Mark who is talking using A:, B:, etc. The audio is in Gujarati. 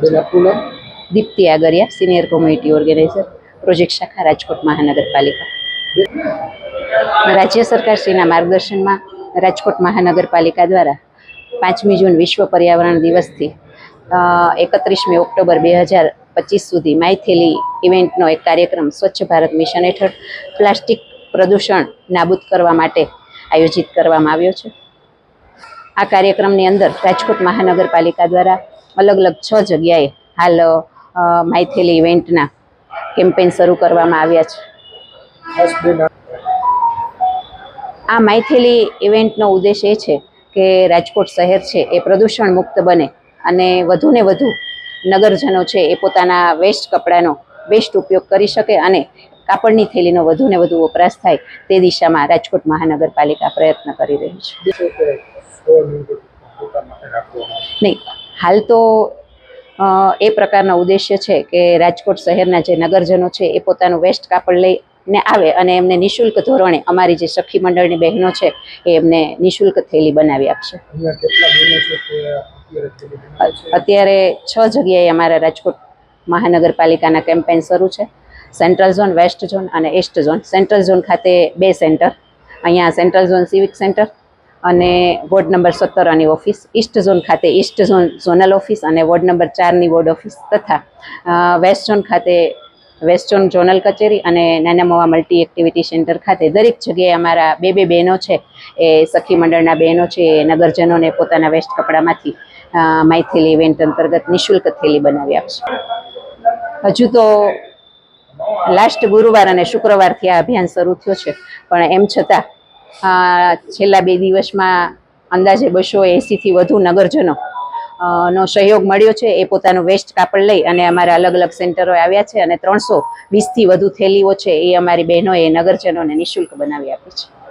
A: બેન આપનું
B: Deepti Agariya, senior community organizer, project શાખા રાજકોટ મહાનગરપાલિકા. રાજ્ય સરકારશ્રીના માર્ગદર્શનમાં રાજકોટ મહાનગરપાલિકા દ્વારા પાંચમી જૂન વિશ્વ પર્યાવરણ દિવસથી એકત્રીસમી ઓક્ટોબર બે હજાર પચીસ સુધી માયથેલી ઇવેન્ટનો એક કાર્યક્રમ સ્વચ્છ ભારત મિશન હેઠળ પ્લાસ્ટિક પ્રદૂષણ નાબૂદ કરવા માટે આયોજિત કરવામાં આવ્યો છે. આ કાર્યક્રમની અંદર રાજકોટ મહાનગરપાલિકા દ્વારા અલગ અલગ છ જગ્યાએ હાલ અ, ઇવેન્ટના કેમ્પેન શરૂ કરવામાં આવ્યા છે
A: આ
B: માઇથેલી ઇવેન્ટનો ઉદ્દેશ એ છે કે રાજકોટ શહેર છે એ પ્રદૂષણ મુક્ત બને અને વધુને વધુ નગરજનો છે એ પોતાના વેસ્ટ કપડાનો બેસ્ટ ઉપયોગ કરી શકે અને કાપડની થેલીનો વધુને વધુ વપરાશ થાય તે દિશામાં રાજકોટ મહાનગરપાલિકા પ્રયત્ન કરી રહી છે? નહીં હાલ તો એ પ્રકારનો ઉદ્દેશ્ય છે કે રાજકોટ શહેરના જે નગરજનો છે એ પોતાનું વેસ્ટ કાપડ લઈને આવે અને એમને નિઃશુલ્ક ધોરણે અમારી જે સખી મંડળની બહેનો છે એ એમને નિઃશુલ્ક થેલી બનાવી આપશે.
A: અત્યારે છ
B: જગ્યાએ અમારા રાજકોટ મહાનગરપાલિકાના કેમ્પેન શરૂ છે. સેન્ટ્રલ ઝોન વેસ્ટ ઝોન અને ઈસ્ટ ઝોન. સેન્ટ્રલ ઝોન ખાતે બે સેન્ટર. અહીંયા સેન્ટ્રલ ઝોન સિવિક સેન્ટર અને વોર્ડ નંબર સત્તરની ઓફિસ ઇસ્ટ ઝોન ખાતે ઇસ્ટ ઝોન ઝોનલ ઓફિસ અને વોર્ડ નંબર ચારની વોર્ડ ઓફિસ તથા વેસ્ટ ઝોન ખાતે, વેસ્ટ ઝોન ઝોનલ કચેરી અને નાના મોવા મલ્ટી એક્ટિવિટી સેન્ટર ખાતે. દરેક જગ્યાએ અમારા બે બે બહેનો છે. એ સખી મંડળના બહેનો છે, એ નગરજનોને પોતાના વેસ્ટ કપડામાંથી માયથેલી ઇવેન્ટ અંતર્ગત નિઃશુલ્ક થેલી બનાવી આપશે. હજુ તો લાસ્ટ ગુરુવાર અને શુક્રવારથી આ અભિયાન શરૂ થયો છે. પણ એમ છતાં છેલ્લા બે દિવસમાં અંદાજે બસો એંસીથી વધુ નગરજનો નો સહયોગ મળ્યો છે. એ પોતાનું વેસ્ટ કાપડ લઈ અને અમારા અલગ અલગ સેન્ટરો આવ્યા છે અને ત્રણસો વીસથી વધુ થેલીઓ છે. એ અમારી બહેનોએ નગરજનોને નિઃશુલ્ક બનાવી આપી છે.